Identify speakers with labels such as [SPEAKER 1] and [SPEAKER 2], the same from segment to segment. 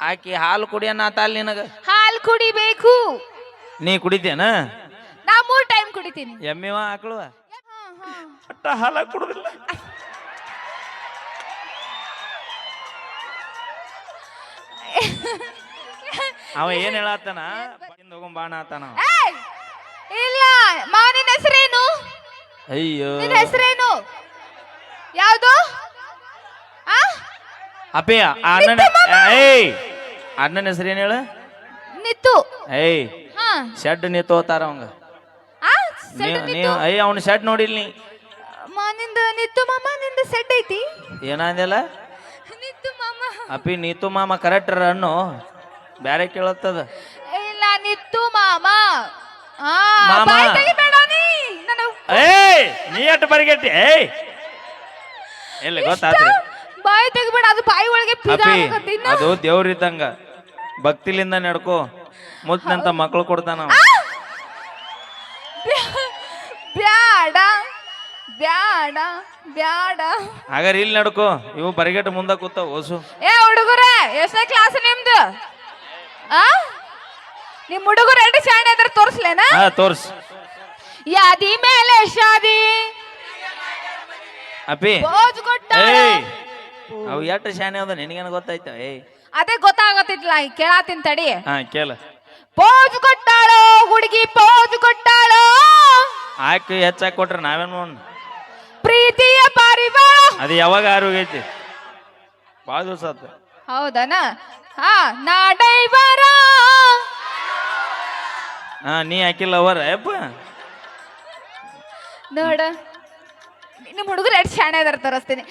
[SPEAKER 1] ಆಕಿ ಹಾಲು ಕುಡಿಯನ್ನ ಅಲ್ಲಿ ನಿನಗ?
[SPEAKER 2] ಹಾಲು ಕುಡಿಬೇಕು.
[SPEAKER 1] ನೀ ಕುಡಿತೇನ?
[SPEAKER 2] ನಾ ಮೂರ್ ಟೈಮ್ ಕುಡಿತೀನಿ.
[SPEAKER 1] ಎಮ್ಮಿವ
[SPEAKER 2] ಆಕಳು.
[SPEAKER 1] ಒಟ್ಟ ಹಾಲ ಕುಡುದಿಲ್ಲ. ಅವ ಏನ್ ಹೇಳತ್ತಾನ ಬಂದ್ ಹೋಗೋ ಬಾಣ ಆತಾನ.
[SPEAKER 2] ಏಯ್! ಇಲ್ಲ ಮಾ ನಿನ್ನ ಹೆಸರೇನು?
[SPEAKER 1] ಅಯ್ಯೋ.
[SPEAKER 2] ನಿನ್ನ ಹೆಸರೇನು? ಯಾವುದು? ಆ?
[SPEAKER 1] ಅಪ್ಪಿ ಆ ಅಣ್ಣನ ಏಯ್! ಅಣ್ಣನ ಹೆಸರು ಏನ್ ಹೇಳು?
[SPEAKER 2] ನಿತ್ತು.
[SPEAKER 1] ಏಯ್
[SPEAKER 2] ಹಾ.
[SPEAKER 1] ಶೆಡ್ ನೀ ತೋತಾರ ಅವಂಗ.
[SPEAKER 2] ಆ ಸೆಡ್
[SPEAKER 1] ನೀ
[SPEAKER 2] ನಿತ್ತು?
[SPEAKER 1] ಅಯ್ಯ ಅವ್ನ ಶೆಡ್ ನೋಡಿಲ್ ನೀ.
[SPEAKER 2] ಮಾನಿಂದ ನಿತ್ತು ಮಾಮ ನಿಂದ ಸೆಡ್ ಐತಿ.
[SPEAKER 1] ಏನಂದಿಲ್ಲ
[SPEAKER 2] ನಿತ್ತು ಮಾಮ.
[SPEAKER 1] ಅಪ್ಪಿ ನೀತು ಮಾಮ ಕರೆಕ್ಟ್ ಅಣ್ಣು. ಬ್ಯಾರೆ ಕೇಳತ್ತದ.
[SPEAKER 2] ಇಲ್ಲ ನಿತ್ತು ಮಾಮ. ಆ
[SPEAKER 1] ಮಾಮ.
[SPEAKER 2] ಬಾಯ್ ತೆಗಿಬೇಡ ನೀ.
[SPEAKER 1] ಏಯ್ ನೀ ಅಟ್ಟು ಬರಿಗೆಟ್ಟಿ? ಏಯ್. ಇಲ್ಲ ಗೊತ್ತಾತ್ರಿ.
[SPEAKER 2] ಬಾಯ್ ತೆಗಿಬೇಡ ಅದು ಬಾಯಿ ಒಳಗೆ
[SPEAKER 1] ಅಪ್ಪಿ
[SPEAKER 2] ಪಿದಾಗತ್ತೆ ಇನ್ನು.
[SPEAKER 1] ಅದು ದೇವ್ರಿದ್ದಂಗ ಭಕ್ತಿಲಿಂದ ನಡ್ಕೊ. ಮುತ್ತಂತ ಮಕ್ಳು ಕೊಡ್ತಾನ.
[SPEAKER 2] ಬ್ಯಾಡ ಬ್ಯಾಡ ಬ್ಯಾಡ.
[SPEAKER 1] ಹಾಗಾದ್ರೆ ಇಲ್ಲಿ ನಡ್ಕೊ. ಇವು ಬರಿಗಟ್ಟು ಮುಂದೆ ಕೂತ ಓಸು.
[SPEAKER 2] ಏ ಹುಡುಗರೇ ಎಷ್ಟನೇ ಕ್ಲಾಸ್ ನಿಮ್ದು? ಆ? ನಿಮ್ ಹುಡುಗರು ಎರಡು ಶಾಣೆ ಅದ್ರ ತೋರ್ಸ್ಲೇನ?
[SPEAKER 1] ಹಾ ತೋರ್ಸ್.
[SPEAKER 2] ಯಾದಿ ಮೇಲೆ ಶಾದಿ.
[SPEAKER 1] ಅಪ್ಪಿ.
[SPEAKER 2] ಬೋಜ್ ಕೊಟ್ಟ
[SPEAKER 1] ಏಯ್ ಅವು ಎಷ್ಟು ಶಾಣೆ ಅದ ನಿನಗೇನು ಗೊತ್ತಾಯ್ತ? ಏಯ್.
[SPEAKER 2] ಅದೇ ಗೊತ್ತಾಗತ್ತಿಲ್ಲ ಕೇಳಾತಿನ್ ತಡಿ.
[SPEAKER 1] ಹಾ ಕೇಳ.
[SPEAKER 2] ಪೋಜ್ ಕೊಟ್ಟಾಳೋ ಹುಡುಗಿ ಪೋಜ್ ಕೊಟ್ಟಾಳೋ?
[SPEAKER 1] ಹಾಕಿ ಹೆಚ್ಚಾಗಿ ಕೊಟ್ರೆ ನಾವೇನ್ ನೋಡ್
[SPEAKER 2] ಪ್ರೀತಿಯ ಪಾರಿವಾಳ.
[SPEAKER 1] ಅದು ಯಾವಾಗ ಆರೋಗ್ಯೈತಿ ಭಾಳ ದಿವಸ ಆತ.
[SPEAKER 2] ಹೌದನ? ಹಾ ನಾಡೈವರ
[SPEAKER 1] ಹಾ ನೀ ಹಾಕಿಲ್ಲ ಅವರ ಯಪ್ಪ
[SPEAKER 2] ನೋಡ. ನಿಮ್ ಹುಡುಗರು ಎರಡು ಶಾಣೆ ಅದಾರ ತರಿಸ್ತೀನಿ.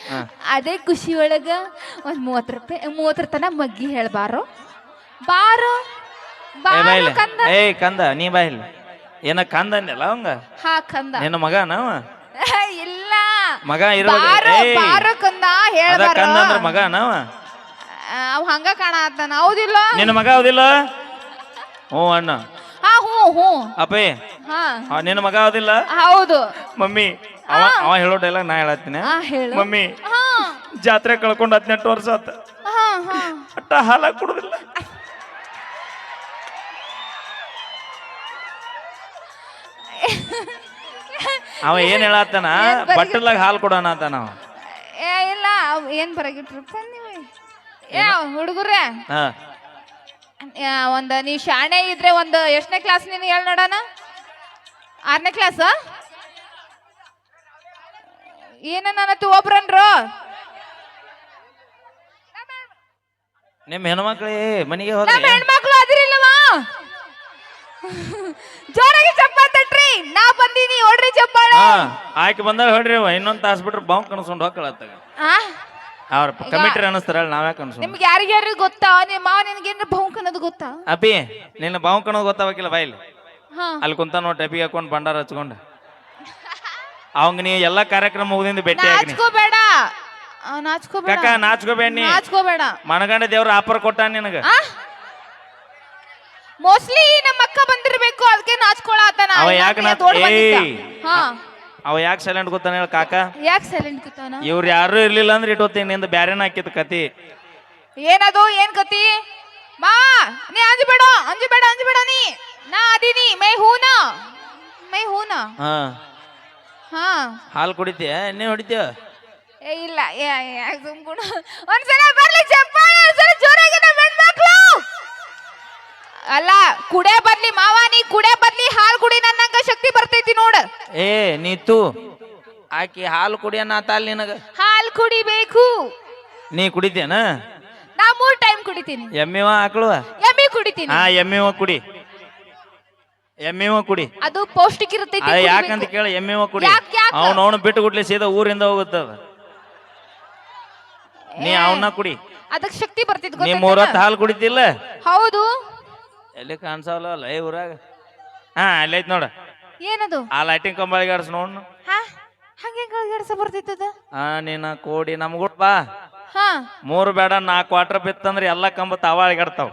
[SPEAKER 2] ಅದೇ ಖುಷಿ ಒಳಗ ಒಂದು ಮೂವತ್ತು ರೂಪಾಯಿ ಮೂವತ್ತರ ತನ ಮಗ್ಗಿ ಹೇಳ್ಬಾರು ಬಾರೋ.
[SPEAKER 1] ಏ
[SPEAKER 2] ಬಾರೋ ಕಂದ.
[SPEAKER 1] ಏಯ್ ಕಂದ ನೀ ಬಾಯಿಲ್ಲ ಏನ ಕಂದ ಅಂದಲ್ಲ ಅವಂಗ?
[SPEAKER 2] ಹಾ ಕಂದ.
[SPEAKER 1] ನಿನ್ನ ಮಗ ನಾವ
[SPEAKER 2] ಇಲ್ಲ.
[SPEAKER 1] ಮಗ ಇರ್ಬೇಕು
[SPEAKER 2] ಬಾರೋ ಬಾರೋ ಕಂದ
[SPEAKER 1] ಅದ ಕಂದ ಅಂದ್ರ ಮಗ ನಾವ
[SPEAKER 2] ಅವ್ ಹಂಗ ಕಾಣತ್ತಾನ ಹೌದಿಲ್ಲ?
[SPEAKER 1] ನಿನ್ನ ಮಗ ಹೌದಿಲ್ಲ? ಹ್ಞೂ ಅಣ್ಣ.
[SPEAKER 2] ಹಾ ಹ್ಞೂ ಹ್ಞೂ.
[SPEAKER 1] ಅಪ್ಪೇ.
[SPEAKER 2] ಹಾ.
[SPEAKER 1] ಆ, ನಿನ್ನ ಮಗ ಹೌದಿಲ್ಲ?
[SPEAKER 2] ಹೌದು.
[SPEAKER 1] ಮಮ್ಮಿ ಅವ ಅವ ಹೇಳೋ ಡೈಲಾಗ್ ನಾ ಹೇಳತ್ತೀನಿ.
[SPEAKER 2] ಹಾ ಹೇಳು.
[SPEAKER 1] ಮಮ್ಮಿ
[SPEAKER 2] ಹಾ.
[SPEAKER 1] ಜಾತ್ರೆ ಕಳ್ಕೊಂಡು ಹದಿನೆಂಟು ವರ್ಷ ಆತ.
[SPEAKER 2] ಹಾ ಹಾ.
[SPEAKER 1] ಅಟ್ಟ ಹಾಲ ಕುಡುದಿಲ್ಲ. ಅವ ಏನ್ ಹೇಳತ್ತಾನ?
[SPEAKER 2] ಏನ್
[SPEAKER 1] ಬಟ್ಟಲಾಗ ಹಾಲು ಕೊಡೋಣ ಅಂತ ನಾವು
[SPEAKER 2] ಏ ಇಲ್ಲ ಅವ್ ಏನ್ ಬರಗಿಟ್ರಪ್ಪ ನೀವು? ಏ ಹುಡುಗರೇ
[SPEAKER 1] ಹಾ.
[SPEAKER 2] ಒಂದ್ ನೀವ್ ಶಾಣೆ ಇದ್ರೆ ಒಂದು ಎಷ್ಟನೇ ಕ್ಲಾಸ್ ನೀನು ಹೇಳಿ ನೋಡೋಣ? ಆರನೇ ಕ್ಲಾಸ್ ಏನ ನನ್ನ ಒಬ್ರನ್ರು?
[SPEAKER 1] ನಿಮ್ ಹೆಣ್ಮಕ್ಳಿ ಮನೆಗೆ
[SPEAKER 2] ನಮ್ಮ
[SPEAKER 1] ಹೋದ್ರಿ
[SPEAKER 2] ಹೆಣ್ಮಕ್ಳು ಅದಿರಿಲ್ಲವಾ? ಜೋರಾಗಿ ಚಪ್ಪಾಳೆ ತಟ್ರಿ. ನಾ ಬಂದೀನಿ ಹೊಡ್ರಿ ಚಪ್ಪಾಳೆ.
[SPEAKER 1] ಆಯ್ಕೆ ಆಕೆ ಬಂದಾಗ ಹೇಳ್ರಿ ಅವ ಇನ್ನೊಂದ್ ತಾಸ್ ಬಿಟ್ರೆ ಬಾವು ಕಣಸ್ಕೊಂಡು ಹೋಗ್ಕೊಳತ್ತಾಗ.
[SPEAKER 2] ಆ?
[SPEAKER 1] ಅವ್ರ ಕಮಿಟ್ರಿ ಅನ್ನಿಸ್ತಾರಲ್ಲ ನಾವ್ಯಾ ಕನ್ಸ್ಕೊಂಡು
[SPEAKER 2] ನಿಮ್ಗೆ ಯಾರಿಗ್ಯಾರು ಗೊತ್ತಾ? ನಿಮ್ಮ ಮಾವ ನಿನ್ಗೇನ್ರ ಭೌಂಕ್ ಅನ್ನೋದು ಗೊತ್ತಾ?
[SPEAKER 1] ಅಪ್ಪಿ ನಿನ್ನ ಬಾವು ಕಣೋದು ಗೊತ್ತಾವಕಿಲ್ಲ ಬಾಯಿಲಿ
[SPEAKER 2] ಹಾ.
[SPEAKER 1] ಅಲ್ಲಿ ಕುಂತ ನೋಡಿ ಟೆಪಿಗೆ ಹಾಕೊಂಡು ಭಂಡಾರ ಹಚ್ಕೊಂಡು. ಅವಂಗ ನೀ ಎಲ್ಲಾ ಕಾರ್ಯಕ್ರಮ ಮುಗಿದಿಂದ ಭೇಟಿ ಆಗಿ
[SPEAKER 2] ನಾಚ್ಕೋಬೇಡ. ಆ, ನಾಚ್ಕೋಬೇಡ.
[SPEAKER 1] ನಾಚ್ಕೋಬೇಡ ನೀ.
[SPEAKER 2] ನಾಚ್ಕೋಬೇಡ.
[SPEAKER 1] ಮನಗಂಡ ದೇವ್ರ ಆಫರ್ ಕೊಟ್ಟ ನಿನಗ?
[SPEAKER 2] ಮೋಸ್ಟ್ಲಿ ನಮ್ಮ ಅಕ್ಕ ಬಂದಿರ್ಬೇಕು ಅದಕ್ಕೆ ನಾಚ್ಕೊಳತಾನ.
[SPEAKER 1] ಅವ ಯಾಕ್ ನಾಚ್- ಏಯ್.
[SPEAKER 2] ಹಾ.
[SPEAKER 1] ಅವ ಯಾಕೆ ಸೈಲೆಂಟ್ ಗೊತ್ತಾನ ಹೇಳ ಕಾಕ?
[SPEAKER 2] ಯಾಕೆ ಸೈಲೆಂಟ್ ಕೂತಾನ?
[SPEAKER 1] ಇವ್ರು ಯಾರು ಇರ್ಲಿಲ್ಲ ಅಂದ್ರೆ ಇಟ್ಟೋತಿ ನಿಂದ ಬ್ಯಾರೇನ ಹಾಕಿದ ಕತಿ.
[SPEAKER 2] ಏನದು ಏನ್ ಕತಿ? ಮಾ ನೀ ಅಂಜಬೇಡ ಅಂಜಬೇಡ ಅಂಜಬೇಡ ನೀ. ನಾ ಅದೀನಿ ಮೈ ಹೂನಾ. ಮೈ ಹೂನಾ.
[SPEAKER 1] ಹಾ.
[SPEAKER 2] ಹಾ.
[SPEAKER 1] ಹಾಲು ಕುಡಿತೀಯ? ಎಣ್ಣೆ ಹೊಡಿತೀಯ?
[SPEAKER 2] ಏ ಇಲ್ಲ. ಏ ಯಾಕೆ ಒಂದ್ಸಲ ಬರ್ಲಿ ಚಪ್ಪಾಳೆ ಒಂದ್ಸಲ ಜೋರಾಗಿ ನಮ್ಮ ಹೆಣ್ಮಕ್ಳು ಅಲ್ಲ ಕುಡೆ ಬರ್ಲಿ ಮಾವ ನೀ ಕುಡೆ ಬರ್ಲಿ ಹಾಲು ಕುಡಿ ನನ್ನಂಗ ಶಕ್ತಿ ಬರ್ತೈತಿ ನೋಡ.
[SPEAKER 1] ಏ ನೀತು ಆಕಿ ಹಾಲು ಕುಡಿಯನ್ನ ಅಲ್ಲಿ ನಿನಗ.
[SPEAKER 2] ಹಾಲು ಕುಡಿಬೇಕು.
[SPEAKER 1] ನೀ ಕುಡಿತೇನ
[SPEAKER 2] ನಾ ಮೂರ್ ಟೈಮ್ ಕುಡಿತೀನಿ.
[SPEAKER 1] ಎಮ್ಮಿವ ಆಕಳುವ
[SPEAKER 2] ಎಮ್ಮಿ ಕುಡಿತೀನಿ.
[SPEAKER 1] ಹಾ ಎಮ್ಮಿವ ಕುಡಿ. ಎಮ್ಮಿವ ಕುಡಿ.
[SPEAKER 2] ಅದು ಪೌಷ್ಟಿಕ ಇರುತ್ತೆ
[SPEAKER 1] ಅದ ಯಾಕಂತ ಕೇಳಿ ಎಮ್ಮೆವ ಕುಡಿ.
[SPEAKER 2] ಯಾಕ್ ಯಾಕ್?
[SPEAKER 1] ಅವ್ನ ಅವನು ಬಿಟ್ಟು ಗುಡ್ಲಿ ಸೀದಾ ಊರಿಂದ ಹೋಗುತ್ತದ ನೀ ಅವನ್ನ ಕುಡಿ.
[SPEAKER 2] ಅದಕ್ಕೆ ಶಕ್ತಿ ಬರ್ತೈತಿ
[SPEAKER 1] ನೀ? ಮೂರತ್ತು ಹಾಲು ಕುಡಿತಿಲ್ಲ?
[SPEAKER 2] ಹೌದು.
[SPEAKER 1] ಎಲ್ಲಿ ಕಾಣಿಸಲ್ಲ ಏ ಊರಾಗ? ಹಾ ಅಲ್ಲೈತ್ ನೋಡ.
[SPEAKER 2] ಏನದು?
[SPEAKER 1] ಆ ಲೈಟಿಂಗ್ ಕಂಬಳಿಗೆ ಆಡ್ಸ್ ನೋಡ್ನು.
[SPEAKER 2] ಹಾ ಹಂಗೆ ಗಳಿಗೆಡ್ಸ ಬರ್ತಿತ್ತದ
[SPEAKER 1] ಹಾ ನೀನ ಕೋಡಿ ನಮ್ಗುಟ್ ಬಾ.
[SPEAKER 2] ಹಾ.
[SPEAKER 1] ಮೂರು ಬೇಡ ನಾಲ್ಕು ವಾಟರ್ ಬಿತ್ತಂದ್ರೆ ಎಲ್ಲ ಕಂಬ ತಾವಾಳಿಗಾಡ್ತಾವ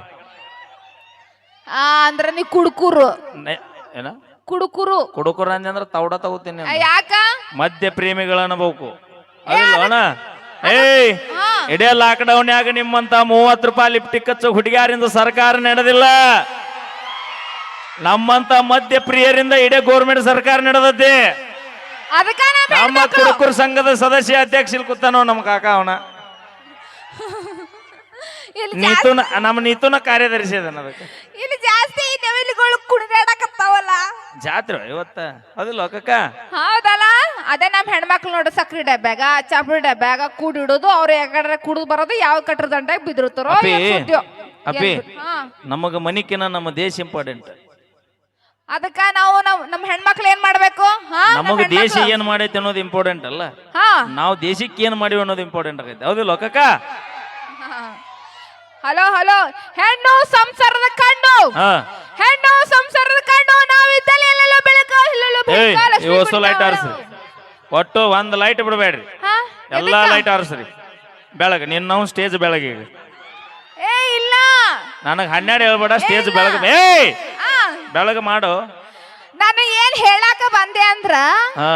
[SPEAKER 2] ಆ ಅಂದ್ರ ನೀ ಕುಡುಕುರು.
[SPEAKER 1] ಏನ?
[SPEAKER 2] ಕುಡುಕುರು.
[SPEAKER 1] ಕುಡುಕರ ಅಂದ್ರೆ ತೌಡ ತಗೋತೀನಿ
[SPEAKER 2] ಆ, ಯಾಕ?
[SPEAKER 1] ಮಧ್ಯ ಪ್ರೇಮಿಗಳ ಅನ್ಬೇಕು. ಅದಿಲ್ಲ ಅಣ್ಣ? ಏಯ್!
[SPEAKER 2] ಹಾ.
[SPEAKER 1] ಇಡೇ ಲಾಕ್ಡೌನ್ಯಾಗ ನಿಮ್ಮಂತ ಮೂವತ್ತು ರೂಪಾಯಿ ಲಿಪ್ಟಿಕ್ ಹಚ್ಚು ಹುಡುಗಿಯಾರಿಂದ ಸರ್ಕಾರ ನಡೆದಿಲ್ಲ. ನಮ್ಮಂತ ಮಧ್ಯ ಪ್ರಿಯರಿಂದ ಇಡೇ ಗೋರ್ಮೆಂಟ್ ಸರ್ಕಾರ ನಡೆದತಿ
[SPEAKER 2] ಅದಕ್ಕ ನಮ್ಮ
[SPEAKER 1] ನಮ್ಮ ಸಂಘದ ಸದಸ್ಯ ಅಧ್ಯಕ್ಷ ಇಲ್ಲಿ ಕೂತಾನೋ ನಮ್ಮ ಕಾಕ ಅವನ.
[SPEAKER 2] ಇಲ್ಲಿ
[SPEAKER 1] ನೀತುನ ನಮ್ಮ ನೀತುನ ಕಾರ್ಯದರ್ಶಿ ಅದನ್ನ ಅದಕ್ಕೆ.
[SPEAKER 2] ಇಲ್ಲಿ ಜಾಸ್ತಿ ನವಿಲುಗಳು ಕುಣಿದಾಡಕತ್ತಾವಲ್ಲ.
[SPEAKER 1] ಜಾತ್ರೆ ಇವತ್ತ? ಅದು ಲೋಕಕ್ಕ?
[SPEAKER 2] ಹೌದಲ್ಲ? ಅದೇ ನಮ್ಮ ಹೆಣ್ಮಕ್ಳು ನೋಡು ಸಕ್ರಿ ಡಬ್ಯಾಗ ಚಾಪುಡಿ ಡಬ್ಯಾಗ ಕೂಡಿಡೋದು ಅವ್ರು ಯಾಕಡೆ ಕುಡಿದು ಬರೋದು ಯಾವ ಕಟ್ಟರ ದಂಡಾಗ ಬಿದಿರ್ತಾರೋ
[SPEAKER 1] ಅಪ್ಪಿ
[SPEAKER 2] ಏನ್ ಸುದ್ದಿಯೋ.
[SPEAKER 1] ಅಪ್ಪಿ
[SPEAKER 2] ಏನ್ ಬಿಡ್- ಹಾ.
[SPEAKER 1] ನಮಗ ಮನಿಕಿನ ನಮ್ಮ ದೇಶ ಇಂಪಾರ್ಟೆಂಟ್
[SPEAKER 2] ಅದಕ್ಕ ನಾವು ನಮ್ ನಮ್ಮ ಹೆಣ್ಮಕ್ಳು ಏನ್ ಮಾಡ್ಬೇಕು? ಹಾ ನಮ್
[SPEAKER 1] ನಮಗ ದೇಶ
[SPEAKER 2] ಹೆಣ್ಮಕ್ಳು-
[SPEAKER 1] ಏನ್ ಮಾಡೈತೆ ಅನ್ನೋದು ಇಂಪಾರ್ಟೆಂಟ್ ಅಲ್ಲ.
[SPEAKER 2] ಹಾ.
[SPEAKER 1] ನಾವು ದೇಶಕ್ಕೆ ಏನ್ ಮಾಡಿವಿ ಅನ್ನೋದು ಇಂಪಾರ್ಟೆಂಟ್ ಆಗೈತೆ. ಹೌದಿಲ್ಲ ಕಕ್ಕ
[SPEAKER 2] ಹಲೋ ಹಲೋ ಹೆಣ್ಣು ಸಂಸಾರದ ಕಣ್ಣು.
[SPEAKER 1] ಹಾ.
[SPEAKER 2] ಹೆಣ್ಣು ಸಂಸಾರದ ಕಣ್ಣು ನಾವಿದ್ದಲ್ಲಿ ಎಲ್ಲೆಲ್ಲೋ ಬೆಳಕು ಇಲ್ಲೆಲ್ಲೋ
[SPEAKER 1] ಏಯ್
[SPEAKER 2] ಬೆಳಕು, ಲಕ್ಷ್ಮೀ
[SPEAKER 1] ಇವತ್ತು ಲೈಟ್ ಆರಿಸ್ರಿ. ಒಟ್ಟು ಒಂದ್ ಲೈಟ್ ಬಿಡಬೇಡ್ರಿ.
[SPEAKER 2] ಹಾ?
[SPEAKER 1] ಎಲ್ಲಾ
[SPEAKER 2] ಎದಕ್ಕ?
[SPEAKER 1] ಲೈಟ್ ಆರಿಸ್ರಿ. ಬೆಳಗ್ಗೆ ನಿನ್ನ ನಾವು ಸ್ಟೇಜ್ ಬೆಳಗ್ಗೆ ಈಗ.
[SPEAKER 2] ಏ ಇಲ್ಲ.
[SPEAKER 1] ನನಗೆ ಹನ್ನೆರಡು ಹೇಳ್ಬೇಡ ಸ್ಟೇಜ್
[SPEAKER 2] ಇಲ್ಲ.
[SPEAKER 1] ಬೆಳಗ್ಗೆ ಏಯ್!
[SPEAKER 2] ಆ,
[SPEAKER 1] ಬೆಳಗ್ಗೆ ಮಾಡು.
[SPEAKER 2] ನಾನು ಏನ್ ಹೇಳಾಕ ಬಂದೆ ಅಂದ್ರ?
[SPEAKER 1] ಹಾ.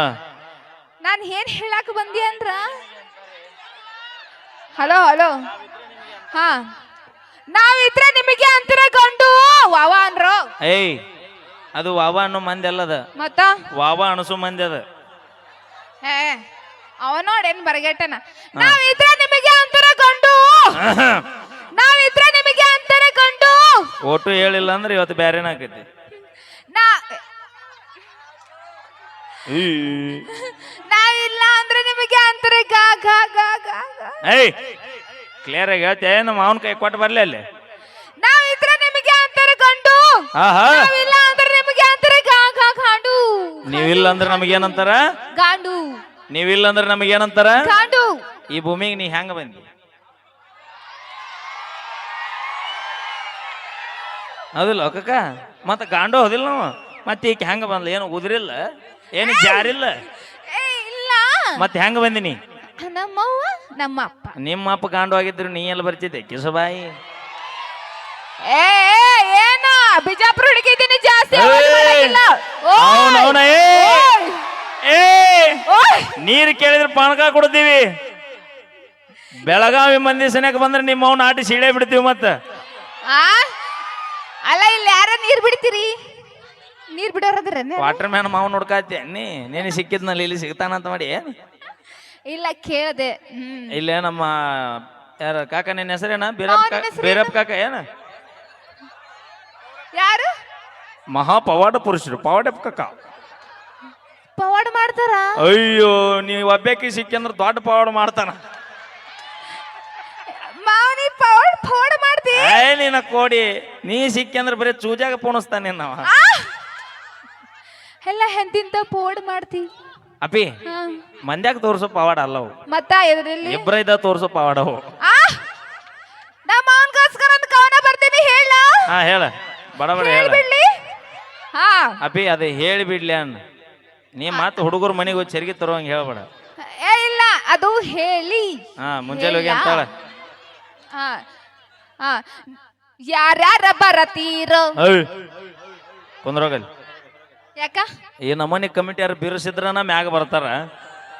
[SPEAKER 2] ನಾನು ಏನ್ ಹೇಳಾಕ ಬಂದೆ ಅಂದ್ರ? Hello hello. ಹಾ. ನಾವಿದ್ರೆ ನಿಮಗೆ ಅಂತರ ಗಂಡು ವಾವ ಅನ್ರು
[SPEAKER 1] ಏಯ್ ಅದು ವಾವ ಅನ್ನೋ ಮಂದಿ ಅಲ್ಲದ.
[SPEAKER 2] ಮತ್ತ?
[SPEAKER 1] ವಾವ ಅಣಸು ಮಂದಿ ಅದ.
[SPEAKER 2] ಏ ಅವ ನೋಡೇನ್ ಬರಗೆಟ್ಟನ ನಾವಿದ್ರೆ ನಿಮಗೆ ಅಂತರ ಗಂಡು. ನಾವಿದ್ರೆ ನಿಮಗೆ ಅಂತರ ಗಂಡು.
[SPEAKER 1] ಒಟ್ಟು ಹೇಳಿಲ್ಲ ಅಂದ್ರೆ ಇವತ್ತು ಬ್ಯಾರೇನ ಆಕೈತಿ.
[SPEAKER 2] ನಾ
[SPEAKER 1] ನಾ
[SPEAKER 2] ನಾವಿಲ್ಲ ಅಂದ್ರೆ ನಿಮಗೆ ಅಂತರ ಗಾ ಗಾ ಗಾ ಗಾ.
[SPEAKER 1] ಏಯ್ ಕ್ಲಿಯರ್ ಆಗಿ ಹೇಳ್ತೆ ನಮ್ಮ ಮಾವನ ಕೈ ಕೊಟ್ಟು ಬರ್ಲಿ ಅಲ್ಲಿ.
[SPEAKER 2] ನಾವಿದ್ರೆ ನಿಮಗೆ ಅಂತಾರೆ ಗಂಡು.
[SPEAKER 1] ಆಹಾ.
[SPEAKER 2] ನಾವಿಲ್ಲ ಅಂದ್ರೆ ನಿಮಗೆ ಅಂತಾರೆ ಗಾ ಗಾ ಗಾಂಡು.
[SPEAKER 1] ನೀವಿಲ್ಲ ಅಂದ್ರೆ ನಮಗೇನಂತಾರ
[SPEAKER 2] ಗಾಂಡು.
[SPEAKER 1] ನೀವಿಲ್ಲ ಅಂದ್ರೆ ನಮಗೇನಂತಾರ
[SPEAKER 2] ಗಾಂಡು.
[SPEAKER 1] ಈ ಭೂಮಿಗೆ ನೀ ಹೆಂಗ ಬಂದಿ? ಹೌದಿಲ್ಲ ಕಕ್ಕ ಮತ್ತೆ ಗಾಂಡು ಹೋದಿಲ್ಲ ನಾವು. ಮತ್ತೆ ಈಕೆ ಹೆಂಗ ಬಂದ್ಲ? ಏನು ಉದ್ರಿಲ್ಲ? ಏನು ಜಾರಿಲ್ಲ?
[SPEAKER 2] ಏ ಇಲ್ಲ.
[SPEAKER 1] ಮತ್ತೆ ಹೆಂಗ ಬಂದಿನಿ
[SPEAKER 2] ನಮ್ಮ ಅಪ್ಪ
[SPEAKER 1] ನಿಮ್ಮ ಅಪ್ಪ ಗಾಂಡು ಆಗಿದ್ರು ನೀ ಎಲ್ಲ ಬರ್ತಿದ್ದೆ ಕಿಸುಬಾಯಿ
[SPEAKER 2] ಏ ಏ, ಏನು ಬಿಜಾಪುರ ಹುಡುಗಿದ್ದೀನಿ ಜಾಸ್ತಿ! ಮಾಡಂಗಿಲ್ಲ. ಓಯ್! ಓಯ್!
[SPEAKER 1] ಏ
[SPEAKER 2] ಓಯ್!
[SPEAKER 1] ನೀರು ಕೇಳಿದ್ರೆ ಪಾನಕ ಕೊಡ್ತೀವಿ ಬೆಳಗಾವಿ ಮಂದಿ ಸನಕ ಬಂದ್ರೆ ನಿಮ್ಮ ಅವ್ನ ಆಟಿ ಸೀಳೆ ಬಿಡ್ತೀವಿ ಮತ್ತ
[SPEAKER 2] ಆ? ಅಲ್ಲ ಇಲ್ಲಿ ಯಾರ ನೀರ್ ಬಿಡ್ತೀರಿ ನೀರ್ ಬಿಡೋರದ್ರ
[SPEAKER 1] ವಾಟರ್ ಮ್ಯಾನ್ ಮಾವ್ ನೋಡ್ಕಾತಿ ನೀ ನೀನು ಸಿಕ್ಕಿದ್ನಲ್ಲಿ ಇಲ್ಲಿ ಸಿಗ್ತಾನಂತ ಮಾಡಿ ಏನ್
[SPEAKER 2] ಇಲ್ಲ ಕೇಳದೆ. ಹ್ಮ್.
[SPEAKER 1] ಇಲ್ಲೇ ನಮ್ಮ ಯಾರ ಕಾಕ ನಿನ್ನ ಹೆಸರೇನ? ಬೀರಪ್ಪ
[SPEAKER 2] ಹೆಸ್ರೇನು?
[SPEAKER 1] ಬೀರಪ್ಪ ಕಾಕ ಏನ?
[SPEAKER 2] ಯಾರು?
[SPEAKER 1] ಮಹಾ ಪವಾಡ ಪುರುಷರು ಪವಾಡ ಕಾಕ.
[SPEAKER 2] ಪವಾಡ ಮಾಡ್ತಾರ?
[SPEAKER 1] ಅಯ್ಯೋ ನೀವು ಒಬ್ಬಾಕಿ ಸಿಕ್ಕಂದ್ರೆ ದೊಡ್ಡ ಪವಾಡ ಮಾಡ್ತಾನ.
[SPEAKER 2] ಮಾವನಿ ಪವಾಡ ಪವಾಡ ಮಾಡ್ತಿ?
[SPEAKER 1] ಏ ನಿನ್ನ ಕೋಡಿ ನೀ ಸಿಕ್ಕಂದ್ರೆ ಬರೀ ಚೂಜಾಗ ಪೋಣಿಸ್ತಾನೆ ನಾವ!
[SPEAKER 2] ಎಲ್ಲ ಎಂತಿಂತ ಪವಾಡ ಮಾಡ್ತಿ?
[SPEAKER 1] ಅಪಿ
[SPEAKER 2] ಹಾ.
[SPEAKER 1] ಮಂದ್ಯಾಗ ತೋರ್ಸೋ ಪವಾಡ ಅಲ್ಲವು
[SPEAKER 2] ಮತ್ತ ಎದ್ರಲ್ಲಿ?
[SPEAKER 1] ಇಬ್ರ ಇದ್ದ ತೋರ್ಸೋ ಪವಾಡವು
[SPEAKER 2] ಆ? ನಮ್ಮ ಮಾವನ್ಗೋಸ್ಕರ ಒಂದು ಕವನ ಬರ್ತೀನಿ ಹೇಳ.
[SPEAKER 1] ಹಾ ಹೇಳ. ಬಡ ಬಡ ಹೇಳ.
[SPEAKER 2] ಹೇಳ್ಬಿಡ್ಲಿ. ಹಾ.
[SPEAKER 1] ಅಪಿ ಅದೇ ಹೇಳಿ ಬಿಡ್ಲಿ ಅಣ್ಣ. ನೀ ಮತ್ತೆ ಹುಡುಗರು ಮನೆಗೆ ಹೋಗಿ ಚರಿಗೆ ತರೋಂಗ್ ಹೇಳ್ಬೇಡ.
[SPEAKER 2] ಏ ಇಲ್ಲ ಅದು ಹೇಳಿ.
[SPEAKER 1] ಹಾ ಮುಂಜಾನೆ ಹೋಗಿ
[SPEAKER 2] ಹೇಳ?
[SPEAKER 1] ಅಂತಾಳ.
[SPEAKER 2] ಹಾ ಹಾ. ಯಾರ್ಯಾರ ಬರತೀರ?
[SPEAKER 1] ಕುಂದ್ರೋಗಲಿ. ಕುಂದ್ರೋಗಲ್ಲಿ
[SPEAKER 2] ಯಾಕ?
[SPEAKER 1] ಈ ನಮ್ಮನೆ ಕಮಿಟಿ ಯಾರು ಬಿರುಸಿದ್ರನ ಮ್ಯಾಗ ಬರ್ತಾರ.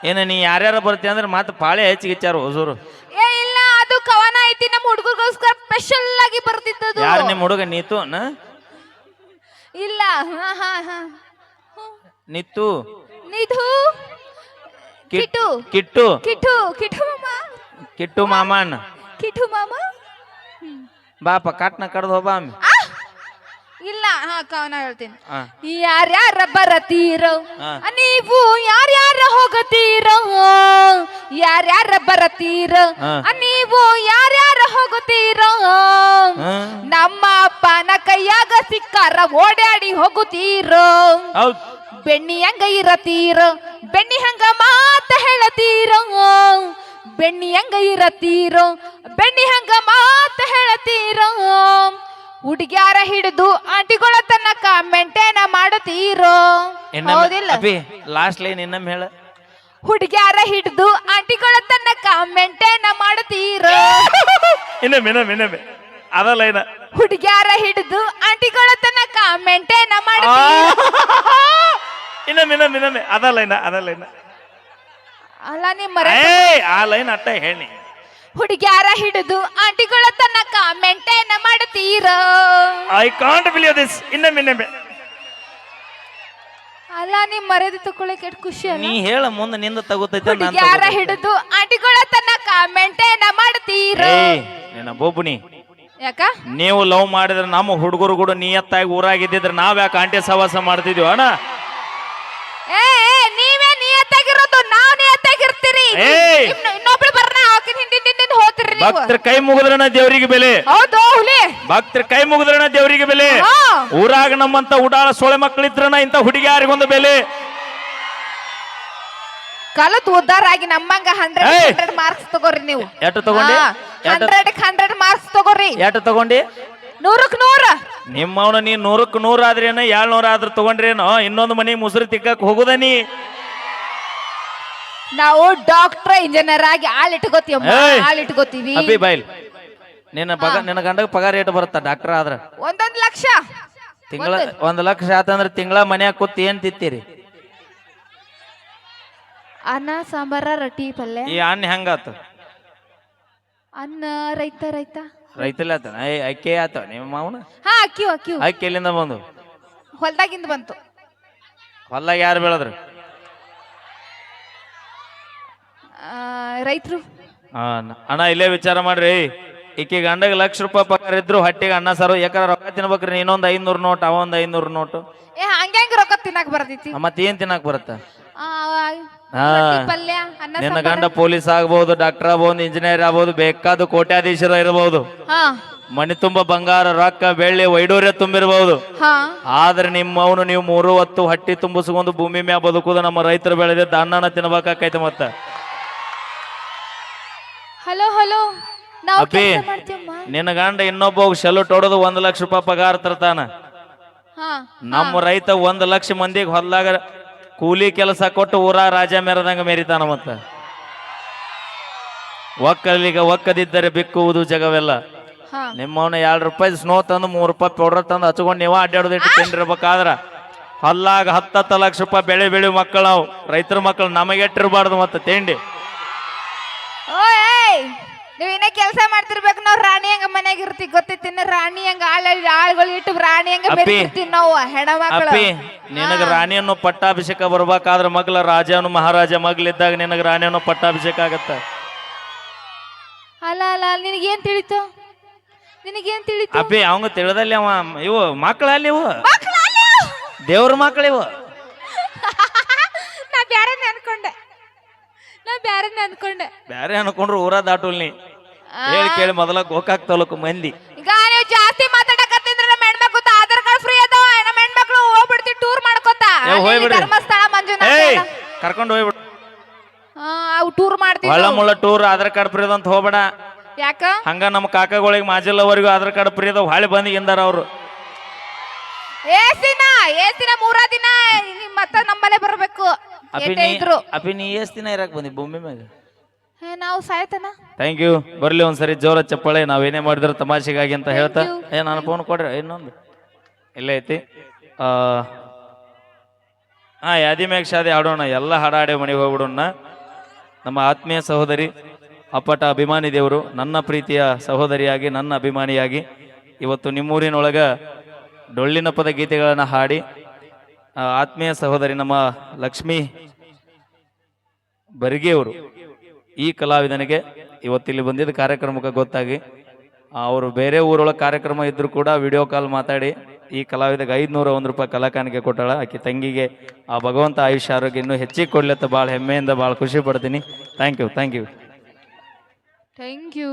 [SPEAKER 1] ಏನ ನೀ ಯಾರ್ಯಾರ ಬರ್ತಿ ಅಂದ್ರೆ ಮತ್ತೆ ಪಾಳೆ ಹೆಚ್ಚಿಗಿಚ್ಚಾರ ಹೊಸೂರು
[SPEAKER 2] ಏ ಇಲ್ಲ ಅದು ಕವನ ಐತಿ ನಮ್ಮ ಹುಡುಗರಿಗೋಸ್ಕರ ಸ್ಪೆಷಲ್ ಆಗಿ ಬರ್ತಿದ್ದದು
[SPEAKER 1] ಯಾರು ನಿಮ್ಮ ಹುಡುಗ? ನೀತು ನಾ?
[SPEAKER 2] ಇಲ್ಲ ಹಾ ಹಾ ಹಾ. ಹ್ಮ್.
[SPEAKER 1] ನಿತ್ತು.
[SPEAKER 2] ನಿಧು.
[SPEAKER 1] ಕಿಟ್ಟು
[SPEAKER 2] ಕಿಟ್ಟು
[SPEAKER 1] ಕಿಟ್ಟು.
[SPEAKER 2] ಕಿಟ್ಟು ಕಿಟ್ಟು ಮಾಮ.
[SPEAKER 1] ಕಿಟ್ಟು ಮಾಮನ್.
[SPEAKER 2] ಕಿಟ್ಟು ಮಾಮ. ಹ್ಮ್.
[SPEAKER 1] ಬಾಪ ಕಾಟ್ನ ಕಡ್ದು ಹೋಬ
[SPEAKER 2] ಆ! ಇಲ್ಲ ಹಾ ಕವನ ಹೇಳ್ತೀನಿ
[SPEAKER 1] ಹಾ
[SPEAKER 2] ಯಾರ್ಯಾರ ಬರತೀರೋ
[SPEAKER 1] ಹಾ.
[SPEAKER 2] ನೀವು ಯಾರ್ಯಾರ ಹೋಗತೀರೋ ಯಾರ್ಯಾರ ಬರತೀರೋ
[SPEAKER 1] ಹಾ.
[SPEAKER 2] ನೀವು ಯಾರ್ಯಾರ ಹೋಗುತ್ತೀರೋ
[SPEAKER 1] ಹಾ.
[SPEAKER 2] ನಮ್ಮ ಅಪ್ಪನ ಕೈಯಾಗ ಸಿಕ್ಕಾರ ಓಡಾಡಿ ಹೋಗುತ್ತೀರೋ
[SPEAKER 1] ಹೌದ್
[SPEAKER 2] ಬೆಣ್ಣಿ ಹಂಗ ಇರತೀರೋ ಬೆಣ್ಣಿ ಹಂಗ ಮಾತ ಹೇಳತೀರೋ ಬೆಣ್ಣಿ ಹಂಗ ಇರತೀರೋ ಬೆಣ್ಣಿ ಹಂಗ ಮಾತ ಹೇಳತೀರೋ ಹುಡುಗ್ಯಾರ ಹಿಡಿದು ಆಂಟಿಗಳ ತನಕ ಮೆಂಟೇನ ಮಾಡುತ್ತೀರೋ? ಹೌದಿಲ್ಲ.
[SPEAKER 1] ಲಾಸ್ಟ್ ಲೈನ್ ಇನ್ನೊಮ್ಮೆ ಹೇಳ.
[SPEAKER 2] ಹುಡುಗ್ಯಾರ ಹಿಡಿದು ಆಂಟಿಗಳ ತನಕ ಮೆಂಟೇನ ಮಾಡುತ್ತೀರೋ?
[SPEAKER 1] ಇನ್ನೊಮ್ಮೆ ಇನ್ನೊಮ್ಮೆ ಇನ್ನೊಮ್ಮೆ ಅದ ಲೈನ
[SPEAKER 2] ಹುಡುಗ್ಯಾರ ಹಿಡಿದು ಆಂಟಿಗಳ ತನಕ ಮೆಂಟೇನ ಮಾಡುತ್ತೀರೋ?
[SPEAKER 1] ಇನ್ನೊಮ್ಮೆ ಇನ್ನೊಮ್ಮೆ ಇನ್ನೊಮ್ಮೆ ಅದ ಲೈನ್ ಅದ ಲೈನ್
[SPEAKER 2] ಅಲ್ಲ ನಿಮ್ಮ
[SPEAKER 1] ಆ ಲೈನ್ ಅಟ್ಟ ಹೇಳಿ.
[SPEAKER 2] ಹುಡುಗ್ಯಾರ ಹಿಡಿದು ಆಂಟಿಗಳ ತನಕ ಮೆಂಟೇನ್ ಮಾಡ್ತೀರ?
[SPEAKER 1] ಐ ಕಾಂಟ್ ಬಿಲೀವ್ ದಿಸ್ ಇನ್ನೊಮ್ಮೆ ಇನ್ನೊಮ್ಮೆ.
[SPEAKER 2] ಅಲ್ಲ ನೀ ಮರೆದು ತಕೊಳ್ಳಕ್ಕೆ ಎಷ್ಟು ಖುಷಿ ಅಲ್ಲ?
[SPEAKER 1] ನೀ ಹೇಳ ಮುಂದೆ ನಿಂದ ತಗೋತೈತೆ ಯಾರ
[SPEAKER 2] ಹುಡುಗ್ಯಾರ. ಹಿಡಿದು ಆಂಟಿಗಳ ತನಕ ಮೆಂಟೇನ್ ಮಾಡ್ತೀರ?
[SPEAKER 1] ನಿನ್ನ ಬೋಬುನಿ
[SPEAKER 2] ಯಾಕ?
[SPEAKER 1] ನೀವು ಲವ್ ಮಾಡಿದ್ರೆ ನಮ್ಮ ಹುಡುಗರು ಕೂಡ ನಿಯತ್ತಾಗಿ ಊರಾಗಿದ್ದಿದ್ರೆ ನಾವ್ ಯಾಕೆ ಆಂಟಿ ಸವಾಸ ಮಾಡ್ತಿದ್ವಿ ಅಣ್ಣ
[SPEAKER 2] ಏ ಏ, ನೀವೇ ನಿಯತ್ತಾಗಿರೋದು ನಾವ್
[SPEAKER 1] ಏಯ್!
[SPEAKER 2] ಇನ್ನು- ಇನ್ನೊಬ್ಳು ಬರ್ನ ಹಾಕಿ ಹಿಂದಿನ ಹಿಂದಿನ ಹೋಗ್ತಿರಿ ನೀವು.
[SPEAKER 1] ಭಕ್ತರ ಕೈ ಮುಗಿದ್ರನ ದೇವರಿಗೆ ಬೆಲೆ.
[SPEAKER 2] ಹೌದು ಹುಲಿ.
[SPEAKER 1] ಭಕ್ತರ ಕೈ ಮುಗಿದ್ರನ ದೇವರಿಗೆ ಬೆಲೆ.
[SPEAKER 2] ಹಾ.
[SPEAKER 1] ಊರಾಗ ನಮ್ಮಂತ ಉಡಾಳ ಸೋಳೆ ಮಕ್ಕಳಿದ್ರನ ಇಂತ ಹುಡುಗಿ ಯಾರಿಗೊಂದು ಬೆಲೆ.
[SPEAKER 2] ಕಲತ್ ಉದ್ದಾರ ಆಗಿ ನಮ್ಮಂಗ ಹಂಡ್ರೆಡ್
[SPEAKER 1] ಏಯ್!
[SPEAKER 2] ಹಂಡ್ರೆಡ್ ಮಾರ್ಕ್ಸ್ ತಗೋರಿ ನೀವು.
[SPEAKER 1] ಎಟ್ಟು ತಗೊಂಡಿ? ಎಟ್ಟು
[SPEAKER 2] ಹಂಡ್ರೆಡ್ ಹಂಡ್ರೆಡ್ ಮಾರ್ಕ್ಸ್ ತಗೋರಿ.
[SPEAKER 1] ಎಟ್ಟು ತಗೊಂಡಿ?
[SPEAKER 2] ನೂರಕ್ ನೂರ.
[SPEAKER 1] ನಿಮ್ಮವನ ನೀ ನೂರಕ್ಕೆ ನೂರ ಆದ್ರೇನ ಏಳ್ನೂರ ಆದ್ರೂ ತಗೊಂಡ್ರೇನೋ ಇನ್ನೊಂದು ಮನೆ ಮುಸುರಿ ತಿಕ್ಕಕ್ ಹೋಗುದ ನೀ
[SPEAKER 2] ನಾವು ಡಾಕ್ಟರ್ ಇಂಜಿನಿಯರ್ ಆಗಿ ಆಳ್ ಇಟ್ಕೋತೀವಿ
[SPEAKER 1] ಏಯ್!
[SPEAKER 2] ಇಟ್ಕೋತೀವಿ.
[SPEAKER 1] ಅಬ್ಬಿ ಬೈಲ್. ನಿನ್ನ ಪಗ ನಿನ್ನ ಗಂಡಗ ಪಗಾರ ಏಟ್ ಬರುತ್ತ ಡಾಕ್ಟರ್ ಆದ್ರೆ?
[SPEAKER 2] ಒಂದೊಂದ್ ಲಕ್ಷ.
[SPEAKER 1] ತಿಂಗಳ ಒಂದ್ ಲಕ್ಷ ಆತಂದ್ರೆ ತಿಂಗಳ ಮನ್ಯಾಗ ಕೂತ್ ಏನ್ ತಿತ್ತೀರಿ
[SPEAKER 2] ಅನ್ನ ಸಾಂಬಾರ ರೊಟ್ಟಿ ಪಲ್ಯ.
[SPEAKER 1] ಈ ಅನ್ನ ಹೆಂಗಾತ
[SPEAKER 2] ಅನ್ನ ರೈತ ರೈತ.
[SPEAKER 1] ರೈತಲ್ಲ ಆತ ಏ ಅಕ್ಕಿ ಆತ ನಿಮ್ಮ ಮಾವನ?
[SPEAKER 2] ಹಾ ಅಕ್ಕಿ ಅಕ್ಕಿ
[SPEAKER 1] ಅಕ್ಕಿ ಎಲ್ಲಿಂದ ಬಂದು?
[SPEAKER 2] ಹೊಲ್ದಾಗಿಂದ ಬಂತು.
[SPEAKER 1] ಹೊಲ್ದಾಗ ಯಾರು ಬೆಳೆದ್ರು?
[SPEAKER 2] ರೈತರು?
[SPEAKER 1] ಅಣ್ಣ ಇಲ್ಲೇ ವಿಚಾರ ಮಾಡ್ರಿ. ಈಕಿ ಗಂಡಗ ಲಕ್ಷ ರೂಪಾಯಿ ಪಗಾರ ಇದ್ರು ಹಟ್ಟಿಗೆ ಅಣ್ಣ ಸಾರು ಯಾಕಂದ್ರೆ ರೊಕ್ಕ ತಿನ್ಬೇಕ್ರಿ ಇನ್ನೊಂದ್ ಐನೂರು ನೋಟ್ ಅವ ಒಂದ್ ಐನೂರು ನೋಟು.
[SPEAKER 2] ಏ ರೊಕ್ಕ ತಿನ್ನಕ್ ಬರ್ತೈತಿ?
[SPEAKER 1] ಮತ್ತೆ ಏನ್ ತಿನ್ನಕ್ ಬರುತ್ತ?
[SPEAKER 2] ಆ,
[SPEAKER 1] ಹಾ
[SPEAKER 2] ರೊಟ್ಟಿ ಪಲ್ಯ ಅನ್ನ
[SPEAKER 1] ನಿನ್ನ
[SPEAKER 2] ಸಾಂಬಾರ.
[SPEAKER 1] ಗಂಡ ಪೊಲೀಸ್ ಆಗ್ಬಹುದು ಡಾಕ್ಟರ್ ಆಗ್ಬಹುದು ಇಂಜಿನಿಯರ್ ಆಗ್ಬಹುದು ಬೇಕಾದ ಕೋಟ್ಯಾಧೀಶರ ಇರಬಹುದು
[SPEAKER 2] ಹಾ.
[SPEAKER 1] ಮನೆ ತುಂಬ ಬಂಗಾರ ರೊಕ್ಕ ಬೆಳ್ಳಿ ವೈಡೂರ್ಯ ತುಂಬಿರಬಹುದು
[SPEAKER 2] ಹಾ.
[SPEAKER 1] ಆದ್ರೆ ನಿಮ್ಮವನು ನೀವು ಮೂರು ಹೊತ್ತು ಹಟ್ಟಿ ತುಂಬಿಸ್ಕೊಂಡು ಭೂಮಿ ಮ್ಯಾ ಬದುಕುದು ನಮ್ಮ ರೈತರು ಬೆಳೆದಿದ್ದ ಅನ್ನನ ತಿನ್ಬೇಕಾಕೈತೆ ಮತ್ತ.
[SPEAKER 2] Hello hello. ನಾವು
[SPEAKER 1] ಅಪ್ಪಿ.
[SPEAKER 2] ಕೆಲಸ ಮಾಡ್ತೀವಮ್ಮ.
[SPEAKER 1] ನಿನ್ನ ಗಂಡ ಇನ್ನೊಬ್ಬ ಶೆಲ್ಯೂಟ್ ಹೊಡೆದು ಒಂದ್ ಲಕ್ಷ ರೂಪಾಯಿ ಪಗಾರ ತರ್ತಾನ.
[SPEAKER 2] ಹಾ
[SPEAKER 1] ನಮ್ಮ ರೈತ ಒಂದ್ ಲಕ್ಷ ಮಂದಿಗೆ ಹೊಲ್ದಾಗ ಕೂಲಿ ಕೆಲಸ ಕೊಟ್ಟು ಊರ ರಾಜ ಮೆರದಂಗ ಮೆರಿತಾನ ಮತ್ತ. ಒಕ್ಕಲಿಗ ಒಕ್ಕದಿದ್ದರೆ ಬಿಕ್ಕುವುದು ಜಗವೆಲ್ಲ.
[SPEAKER 2] ಹಾ.
[SPEAKER 1] ನಿಮ್ಮವನ ಎರಡು ರೂಪಾಯಿ ಸ್ನೋ ತಂದು ಮೂರು ರೂಪಾಯಿ ಪೌಡರ್ ತಂದು ಹಚ್ಕೊಂಡು ನೀವ ಅಡ್ಡಾಡೋದು ಇಟ್ಟು ತಿಂಡಿರ್ಬೇಕಾದ್ರ ಹೊಲ್ಲಾಗ ಹತ್ತತ್ತು ಲಕ್ಷ ರೂಪಾಯಿ ಬೆಳೆ ಬೆಳೆ ಮಕ್ಕಳು ನಾವು ರೈತರ ಮಕ್ಕಳು ನಮಗೆ ಇಟ್ಟಿರಬಾರ್ದು ಮತ್ತೆ ತಿಂಡಿ.
[SPEAKER 2] ನೀವ್ ಇನ್ನ ಕೆಲಸ ಮಾಡ್ತಿರ್ಬೇಕು ನಾವು ರಾಣಿ ಹಂಗ ಮನ್ಯಾಗ ಇರ್ತೀವಿ. ಗೊತ್ತಿತ್ತಿನ ರಾಣಿ ಹಂಗ ಆಳ ಆಳ್ಗಳು ಇಟ್ಟು ರಾಣಿ ಹಂಗ
[SPEAKER 1] ಅಪ್ಪಿ.
[SPEAKER 2] ಬೆರಿತಿರ್ತೀವಿ ನಾವು ಹೆಣ್ಮಕ್ಳು
[SPEAKER 1] ನಿನಗೆ ನಿನಗ ರಾಣಿಯನ್ನು ಪಟ್ಟಾಭಿಷೇಕ ಬರ್ಬೇಕಾದ್ರ ಮಗ್ಲ ರಾಜನು ಮಹಾರಾಜ ಮಗ್ಲಿದ್ದಾಗ ನಿನಗ ರಾಣಿಯನ್ನು ಪಟ್ಟಾಭಿಷೇಕ ಆಗತ್ತ?
[SPEAKER 2] ಅಲ್ಲ ಅಲ್ಲ ನಿನಗೇನ್ ತಿಳಿತು? ನಿನಗೇನ್ ತಿಳಿತು?
[SPEAKER 1] ಅಪ್ಪಿ ಅವಂಗ ತಿಳಿದಲ್ಲಿ ಅವ ಇವು ಮಕ್ಕಳಲ್ಲಿ ಇವು.
[SPEAKER 2] ಮಕ್ಳು ಅಲ್ಲ.
[SPEAKER 1] ದೇವ್ರ ಮಕ್ಕಳು ಇವು
[SPEAKER 2] ನಾ ಬ್ಯಾರನ್ನ ಅನ್ಕೊಂಡೆ ನಾ ಬ್ಯಾರನ್ನ ಅನ್ಕೊಂಡೆ.
[SPEAKER 1] ಬ್ಯಾರೆ ಅನ್ಕೊಂಡ್ರು ಊರ ದಾಟುಲ್ ನೀ. ಹೇಳಿ ಕೇಳಿ ಮೊದಲ ಗೋಕಾಕ್ ತಾಲೂಕು ಮಂದಿ.
[SPEAKER 2] ಈಗ ನೀವು ಜಾಸ್ತಿ ಮಾತಾಡಕತ್ತಿದ್ರೆ ನಮ್ಮ ಹೆಣ್ಮಕ್ಳು ಆಧಾರ್ ಕಾರ್ಡ್ ಫ್ರೀ ಅದಾವ ನಮ್ಮ ಹೆಣ್ಮಕ್ಳು ಹೋಗ್ಬಿಡ್ತೀವಿ ಟೂರ್ ಮಾಡ್ಕೊತ.
[SPEAKER 1] ಏ, ಹೋಗ್ಬಿಡ್ರಿ.
[SPEAKER 2] ಧರ್ಮಸ್ಥಳ ಮಂಜುನಾಥ
[SPEAKER 1] ಏಯ್
[SPEAKER 2] ಎಲ್ಲ.
[SPEAKER 1] ಕರ್ಕೊಂಡು ಹೋಗ್ಬಿಡು.
[SPEAKER 2] ಆ, ಅವು ಟೂರ್ ಮಾಡ್ತೀವಿ
[SPEAKER 1] ಒಳ್ಳ
[SPEAKER 2] ನಾವು.
[SPEAKER 1] ಮುಳ್ಳ ಟೂರ್ ಆಧಾರ್ ಕಾರ್ಡ್ ಫ್ರೀ ಅಂತ ಹೋಗ್ಬೇಡ.
[SPEAKER 2] ಯಾಕ?
[SPEAKER 1] ಹಂಗ ನಮ್ಮ ಕಾಕಗಳಿಗೆ ಮಾಜಿಲ್ಲವರೆಗೂ ಆಧಾರ್ ಕಾರ್ಡ್ ಫ್ರೀ ಅದಾವ. ಹೊಳೆ ಬಂದಿಗಿಂದಾರ ಅವ್ರು.
[SPEAKER 2] ಅವರು ಏಸಿನ ಏಸಿನ ಮೂರ ದಿನ ನಿಮ್ ಮತ್ತ ನಮ್ಮಲ್ಲೇ ಎಷ್ಟೇ ಇದ್ರು.
[SPEAKER 1] ಅಪ್ಪಿ ನೀ ದಿನ ಇರಕ್ ಬಂದಿ ಭೂಮಿ ಮ್ಯಾಗ?
[SPEAKER 2] ಏ, ನಾವು ಸಾಯ್ತನ.
[SPEAKER 1] ಥ್ಯಾಂಕ್ ಯು ಬರ್ಲಿ ಒಂದ್ಸರಿ ಜೋರ ಚಪ್ಪಾಳೆ ನಾವೇನೇ ಮಾಡಿದ್ರು ತಮಾಷೆಗಾಗಿ ಅಂತ ಹೇಳ್ತಾ.
[SPEAKER 2] you.
[SPEAKER 1] ಏ ನಾನು ಫೋನ್ ಕೊಡ್ರಿ ಇನ್ನೊಂದು. ಇಲ್ಲೇ ಐತಿ. ಆ ಹಾ ಯಾದಿ ಮ್ಯಾಗ ಶಾದಿ ಹಾಡೋಣ ಎಲ್ಲ ಹಾಡಾಡಿ ಮನೆಗೆ ಹೋಗ್ಬಿಡೋಣ. ನಮ್ಮ ಆತ್ಮೀಯ ಸಹೋದರಿ ಅಪ್ಪಟ ಅಭಿಮಾನಿ ದೇವರು ನನ್ನ ಪ್ರೀತಿಯ ಸಹೋದರಿಯಾಗಿ ನನ್ನ ಅಭಿಮಾನಿಯಾಗಿ ಇವತ್ತು ನಿಮ್ಮೂರಿನೊಳಗ ಡೊಳ್ಳಿನ ಪದ ಗೀತೆಗಳನ್ನು ಹಾಡಿ ಆತ್ಮೀಯ ಸಹೋದರಿ ನಮ್ಮ ಲಕ್ಷ್ಮೀ ಬರಿಗೆಯವರು ಈ ಕಲಾವಿದನಿಗೆ ಇವತ್ತಿಲ್ಲಿ ಬಂದಿದ್ದ ಕಾರ್ಯಕ್ರಮಕ್ಕೆ ಗೊತ್ತಾಗಿ ಅವರು ಬೇರೆ ಊರೊಳಗೆ ಕಾರ್ಯಕ್ರಮ ಇದ್ದರೂ ಕೂಡ ವಿಡಿಯೋ ಕಾಲ್ ಮಾತಾಡಿ, ಈ ಕಲಾವಿದಗೆ ಐದುನೂರ ಒಂದು ರೂಪಾಯಿ ಕಲಾಕಾಣಿಕೆ ಕೊಟ್ಟಾಳ. ಆಕೆ ತಂಗಿಗೆ, ಆ ಭಗವಂತ ಆಯುಷ್ಯ ಆರೋಗ್ಯ ಇನ್ನೂ ಹೆಚ್ಚಿಗೆ ಕೊಡ್ಲಿ ಅಂತ ಭಾಳ ಹೆಮ್ಮೆಯಿಂದ ಭಾಳ ಖುಷಿ ಪಡ್ತೀನಿ. Thank you thank you
[SPEAKER 2] thank you